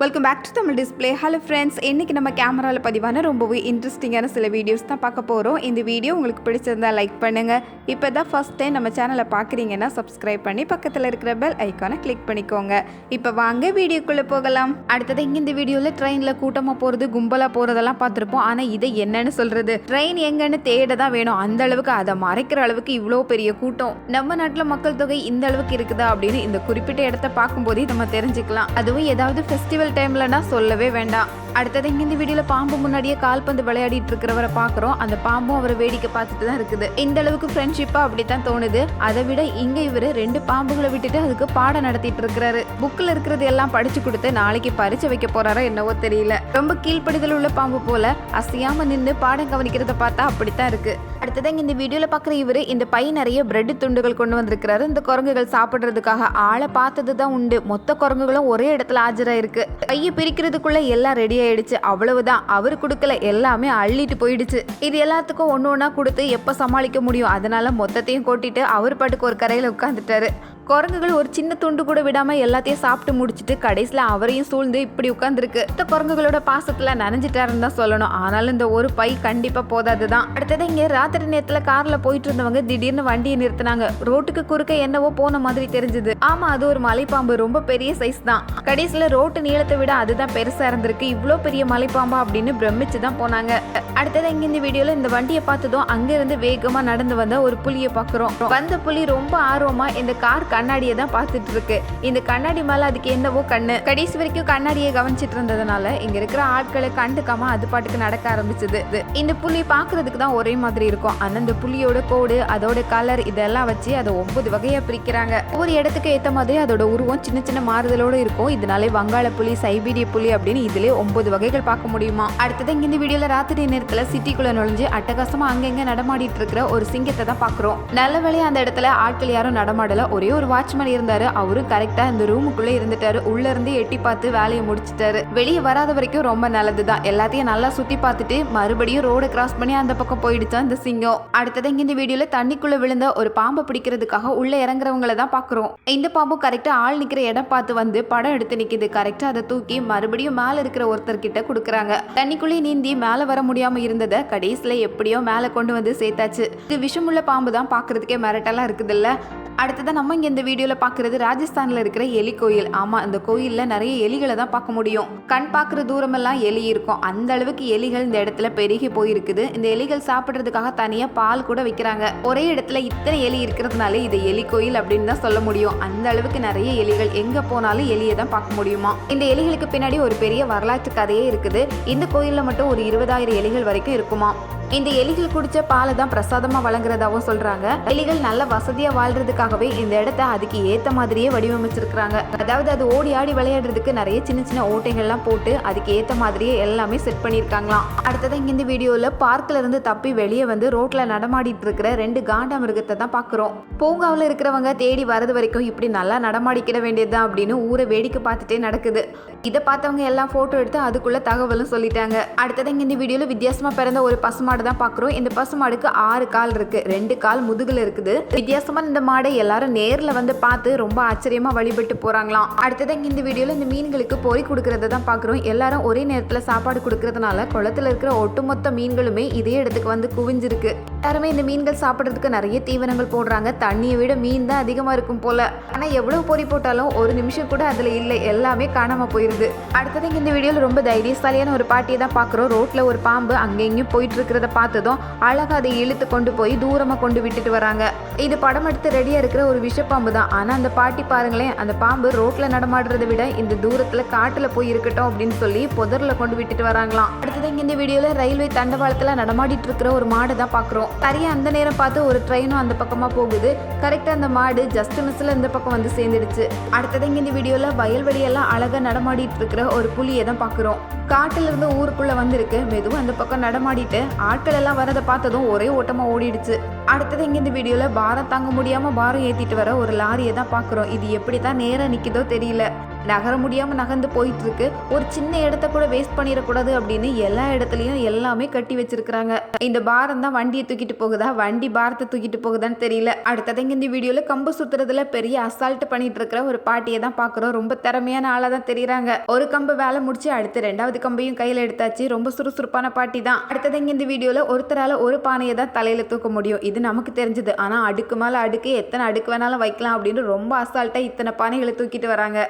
Welcome back to Tamil display hello friends இன்றைக்கி நம்ம கேமராவில் பதிவான ரொம்பவே இன்ட்ரெஸ்டிங்கான சில வீடியோஸ் தான் பார்க்க போகிறோம் இந்த வீடியோ உங்களுக்கு பிடிச்சிருந்தா லைக் பண்ணுங்கள் இப்போ தான் ஃபஸ்ட் டைம் நம்ம சேனலை பார்க்குறீங்கன்னா சப்ஸ்கிரைப் பண்ணி பக்கத்தில் இருக்கிற பெல் ஐக்கானை கிளிக் பண்ணிக்கோங்க. இப்போ வாங்க வீடியோக்குள்ளே போகலாம். அடுத்தது இங்கே இந்த வீடியோவில் ட்ரெயினில் கூட்டமாக போகிறது கும்பலாக போகிறதெல்லாம் பார்த்துருப்போம். ஆனால் இதை என்னன்னு சொல்கிறது ட்ரெயின் எங்கன்னு தேட தான் வேணும். அந்த அளவுக்கு அதை மறைக்கிற அளவுக்கு இவ்வளோ பெரிய கூட்டம். நம்ம நாட்டில் மக்கள் தொகை இந்த அளவுக்கு இருக்குதா அப்படின்னு இந்த குறிப்பிட்ட இடத்த பார்க்கும்போதே நம்ம தெரிஞ்சுக்கலாம். அதுவும் ஏதாவது ஃபெஸ்டிவல் டைம்லனா சொல்லவே வேண்டாம். அடுத்தது இங்க இந்த வீடியோல பாம்பு முன்னாடியே கால்பந்து விளையாடிட்டு இருக்கிறவரை பார்க்குறோம். அந்த பாம்பும் அவரை வேடிக்கை பார்த்துட்டு தான் இருக்குது. இந்த அளவுக்கு ஃப்ரெண்ட்ஷிப்பா அப்படித்தான் தோணுது. அதை விட இங்க இவரு ரெண்டு பாம்புகளை விட்டுட்டு அதுக்கு பாடம் நடத்திட்டு இருக்கிறாரு. புக்கில் இருக்கிறது எல்லாம் படிச்சு கொடுத்து நாளைக்கு பரிச்சு வைக்க போறாரோ என்னவோ தெரியல. ரொம்ப கீழ்ப்படிதல் உள்ள பாம்பு போல அசையாம நின்று பாடம் கவனிக்கிறத பார்த்தா அப்படித்தான் இருக்கு. அடுத்தது இங்க இந்த வீடியோல பார்க்குற இவர் இந்த பை நிறைய பிரெட் துண்டுகள் கொண்டு வந்திருக்கிறாரு. இந்த குரங்குகள் சாப்பிடுறதுக்காக ஆளை பார்த்தது தான் உண்டு. மொத்த குரங்குகளும் ஒரே இடத்துல ஆஜராயிருக்கு. கையை பிரிக்கிறதுக்குள்ள எல்லாம் ரெடி ஆயிடுச்சு. அவ்வளவுதான். அவர் கொடுக்கல எல்லாமே அள்ளிட்டு போயிடுச்சு. இது எல்லாத்துக்கும் ஒன்று ஒன்றா கொடுத்து எப்போ சமாளிக்க முடியும்? அதனால மொத்தத்தையும் கொட்டிட்டு அவர் பாட்டுக்கு ஒரு கரையில் உட்காந்துட்டாரு குரங்குகள் ஒரு சின்ன துண்டு கூட விடாமல் எல்லாத்தையும் சாப்பிட்டு முடிச்சிட்டு கடைசியில் அவரையும் சூழ்ந்து இப்படி உட்காந்துருக்கு மொத்த குரங்குகளோட பாசத்தில் நனைஞ்சிட்டாருன்னு தான் சொல்லணும். ஆனாலும் இந்த ஒரு பை கண்டிப்பாக போதாது தான் அடுத்தது இங்கே ராத்திரி நேரத்தில் காரில் போயிட்டு இருந்தவங்க திடீர்னு வண்டியை நிறுத்தினாங்க. ரோட்டுக்கு குறுக்க என்னவோ போன மாதிரி தெரிஞ்சது. ஆமாம் அது ஒரு மலைப்பாம்பு. ரொம்ப பெரிய சைஸ் தான். கடைசியில் ரோட்டு நீளத்தை விட அதுதான் பெருசாக இருந்திருக்கு. இவ்வளோ பெரிய மலைப்பாம்பா அப்படின்னு பிரமிச்சு தான் போனாங்க. அடுத்தது இங்க இந்த வீடியோல இந்த வண்டியை பார்த்ததும் அங்கேருந்து வேகமாக நடந்து வந்த ஒரு புலியை பார்க்குறோம் வந்த புலி ரொம்ப ஆர்வமாக இந்த கார் கண்ணாடியை தான் பார்த்துட்டு இருக்கு. இந்த கண்ணாடி மேல அதுக்கு என்னவோ கண்ணு. கடைசி வரைக்கும் கண்ணாடியை கவனிச்சிட்டு இருந்ததுனால இங்க இருக்கிற ஆட்களை கண்டுக்காம அது பாட்டுக்கு நடக்க ஆரம்பிச்சது. இந்த புலி பார்க்கிறதுக்கு தான் ஒரே மாதிரி இருக்கும். அந்தந்த இந்த புலியோட கோடு அதோட கலர் இதெல்லாம் வச்சு அதை ஒன்பது வகையா பிரிக்கிறாங்க. ஒவ்வொரு இடத்துக்கு ஏத்த மாதிரி அதோட உருவம் சின்ன சின்ன மாறுதலோட இருக்கும். இதனாலே வங்காள புலி சைபீரிய புலி அப்படின்னு இதுலேயே ஒன்பது வகைகள் பார்க்க முடியுமா? அடுத்தது இங்க இந்த வீடியோல ராத்திரி நேரத்துல சிட்டிக்குள்ள நுழைஞ்சு அட்டகாசமா அங்கங்க நடமாடிட்டு இருக்கிற ஒரு சிங்கத்தை தான் பாக்குறோம் நல்ல வேலையா அந்த இடத்துல ஆட்கள் யாரும் நடமாடல. ஒரே ஒரு வாட்ச்மேன் இருந்தாரு. அவரு கரெக்டா இந்த ரூமுக்குள்ள இருந்துட்டாரு. உள்ள இருந்து எட்டி பார்த்து வேலையை முடிச்சிட்டாரு. வெளியே வராத வரைக்கும் ரொம்ப நல்லதுதான். எல்லாத்தையும் நல்லா சுத்தி பார்த்துட்டு மறுபடியும் ரோடு கிராஸ் பண்ணி அந்த பக்கம் போயிடுச்சான் இந்த சிங்கம். அடுத்தது இங்க இந்த வீடியோல தண்ணிக்குள்ள விழுந்த ஒரு பாம்பை பிடிக்கிறதுக்காக உள்ள இறங்குறவங்கள தான் பாக்குறோம் இந்த பாம்பும் கரெக்டா ஆள் நிக்கிற இடம் பார்த்து வந்து படம் எடுத்து நிக்குது. கரெக்டா அதை தூக்கி மறுபடியும் மேல இருக்கிற ஒருத்தர் கிட்ட கொடுக்குறாங்க. தண்ணிக்குள்ளே நீந்தி மேல வர முடியாம இருந்ததை கடைசியில எப்படியோ மேல கொண்டு வந்து சேர்த்தாச்சு. இது விஷமுள்ள பாம்பு தான் பாக்குறதுக்கே மிரட்டலா இருக்குதுல்ல. அடுத்ததாக நம்ம இங்கே இந்த வீடியோவில் பார்க்குறது ராஜஸ்தானில் இருக்கிற எலி கோயில். ஆமாம் இந்த கோயிலில் நிறைய எலிகளை தான் பார்க்க முடியும். கண் பார்க்குற தூரமெல்லாம் எலி இருக்கும். அந்த அளவுக்கு எலிகள் இந்த இடத்துல பெருகி போயிருக்குது. இந்த எலிகள் சாப்பிட்றதுக்காக தனியாக பால் கூட வைக்கிறாங்க. ஒரே இடத்துல இத்தனை எலி இருக்கிறதுனால இது எலி கோயில் அப்படின்னு தான் சொல்ல முடியும். அந்த அளவுக்கு நிறைய எலிகள் எங்கே போனாலும் எலியை தான் பார்க்க முடியுமா? இந்த எலிகளுக்கு பின்னாடி ஒரு பெரிய வரலாற்று கதையே இருக்குது. இந்த கோயிலில் மட்டும் ஒரு இருபதாயிரம் எலிகள் வரைக்கும் இருக்குமா? இந்த எலிகள் குடிச்ச பாலை தான் பிரசாதமா வழங்குறதாவும் சொல்றாங்க. எலிகள் நல்ல வசதியா வாழ்றதுக்காகவே இந்த இடத்த அதுக்கு ஏத்த மாதிரியே வடிவமைச்சிருக்காங்க அதாவது அது ஓடி ஆடி விளையாடுறதுக்கு நிறைய சின்ன சின்ன ஓட்டைகள்லாம் போட்டு அதுக்கு ஏத்த மாதிரியே எல்லாமே செட் பண்ணியிருக்காங்களாம். அடுத்தது இங்க இந்த வீடியோல பார்க்ல இருந்து தப்பி வெளியே வந்து ரோட்ல நடமாடிட்டு இருக்கிற ரெண்டு காண்டா மிருகத்தை தான் பாக்குறோம். பூங்காவில் இருக்கிறவங்க தேடி வரது வரைக்கும் இப்படி நல்லா நடமாடிக்கிட வேண்டியதுதான் அப்படின்னு ஊரை வேடிக்கை பார்த்துட்டே நடக்குது. இதை பார்த்தவங்க எல்லாம் போட்டோ எடுத்து அதுக்குள்ள தகவலும் சொல்லிட்டாங்க. அடுத்தது இங்க இந்த வீடியோல வித்தியாசமா பிறந்த ஒரு பசுமாடு தான் பார்க்குறோம் இந்த பசுமாடுக்கு ஆறு கால் இருக்கு. ரெண்டு கால் முதுகுல இருக்குது. வித்தியாசமா இந்த மாடை எல்லாரும் நேர்ல வந்து பார்த்து ரொம்ப ஆச்சரியமா வழிபட்டு போறாங்களாம். அடுத்தது இந்த வீடியோல இந்த மீன்களுக்கு பொறி கொடுக்கறத தான் பார்க்குறோம் எல்லாரும் ஒரே நேரத்துல சாப்பாடு கொடுக்கறதுனால குளத்துல இருக்கிற ஒட்டுமொத்த மீன்களுமே இதே இடத்துக்கு வந்து குவிஞ்சிருக்கு. எல்லாருமே இந்த மீன்கள் சாப்பிட்றதுக்கு நிறைய தீவனங்கள் போடுறாங்க. தண்ணியை விட மீன் தான் அதிகமா இருக்கும் போல. ஆனா எவ்வளவு பொறி போட்டாலும் ஒரு நிமிஷம் கூட அதுல இல்லை. எல்லாமே காணாம போயிருது. அடுத்தது இந்த வீடியோல ரொம்ப தைரியசாலியான ஒரு பாட்டியை தான் பாக்குறோம். ரோட்ல ஒரு பாம்பு அங்கே இங்கேயும் போயிட்டு இருக்கிறத பார்த்ததும் அழகாக அதை இழுத்து கொண்டு போய் தூரமாக கொண்டு விட்டுட்டு வராங்க. இது படம் எடுத்து ரெடியாக இருக்கிற ஒரு விஷப்பாம்பு தான். ஆனால் அந்த பாட்டி பாருங்களேன் அந்த பாம்பு ரோட்டில் நடமாடுறதை விட இந்த தூரத்தில் காட்டில் போய் இருக்கட்டும் அப்படின்னு சொல்லி புதரில் கொண்டு விட்டுட்டு வராங்களாம். அடுத்தது இங்கே இந்த வீடியோவில் ரயில்வே தண்டவாளத்தில் நடமாடிட்டு இருக்கிற ஒரு மாடு தான் பார்க்குறோம். சரியாக அந்த நேரம் பார்த்து ஒரு ட்ரெயினும் அந்த பக்கமாக போகுது. கரெக்டாக அந்த மாடு ஜஸ்ட் மிஸ்ஸில் இந்த பக்கம் வந்து சேர்ந்துடுச்சு. அடுத்தது இங்கே இந்த வீடியோவில் வயல்வெளியெல்லாம் அழகாக நடமாடிட்டு இருக்கிற ஒரு புலியை தான் பார்க்குறோம். காட்டிலிருந்து இருந்து வந்திருக்கு. மெதுவும் அந்த பக்கம் நடமாடிட்டு ஆட்கள் எல்லாம் வரதை பார்த்ததும் ஒரே ஓட்டமாக ஓடிடுச்சு. அடுத்தது இங்கே இந்த வீடியோவில் பாரம் தாங்க முடியாமல் பாரம் ஏற்றிட்டு வர ஒரு லாரியை தான் பார்க்குறோம். இது எப்படி தான் நேராக நிற்கிதோ தெரியல. நகர முடியாமல் நகர்ந்து போயிட்டு இருக்கு ஒரு சின்ன இடத்த கூட வேஸ்ட் பண்ணிடக்கூடாது அப்படின்னு எல்லா இடத்துலையும் எல்லாமே கட்டி வச்சிருக்கிறாங்க. இந்த பாரம் தான் வண்டியை தூக்கிட்டு போகுதா? வண்டி பாரத்தை தூக்கிட்டு போகுதான்னு தெரியல. அடுத்ததுங்க இந்த வீடியோவில் கம்பு சுத்துறதுல பெரிய அசால்ட் பண்ணிட்டு இருக்கிற ஒரு பாட்டியை தான் பார்க்குறோம் ரொம்ப திறமையான ஆளாக தான் தெரியுறாங்க. ஒரு கம்பு வேலை முடிச்சு அடுத்து ரெண்டாவது கம்பையும் கையில் எடுத்தாச்சு. ரொம்ப சுறுசுறுப்பான பாட்டி தான். அடுத்ததுங்க இந்த வீடியோவில் ஒருத்தரால் ஒரு பானையை தான் தலையில் தூக்க முடியும். இது நமக்கு தெரிஞ்சது. ஆனால் அடுக்கு மேலே அடுக்கு எத்தனை அடுக்கு வேணாலும் வைக்கலாம் அப்படின்னு ரொம்ப அசால்ட்டாக இத்தனை பானைகளை தூக்கிட்டு வராங்க.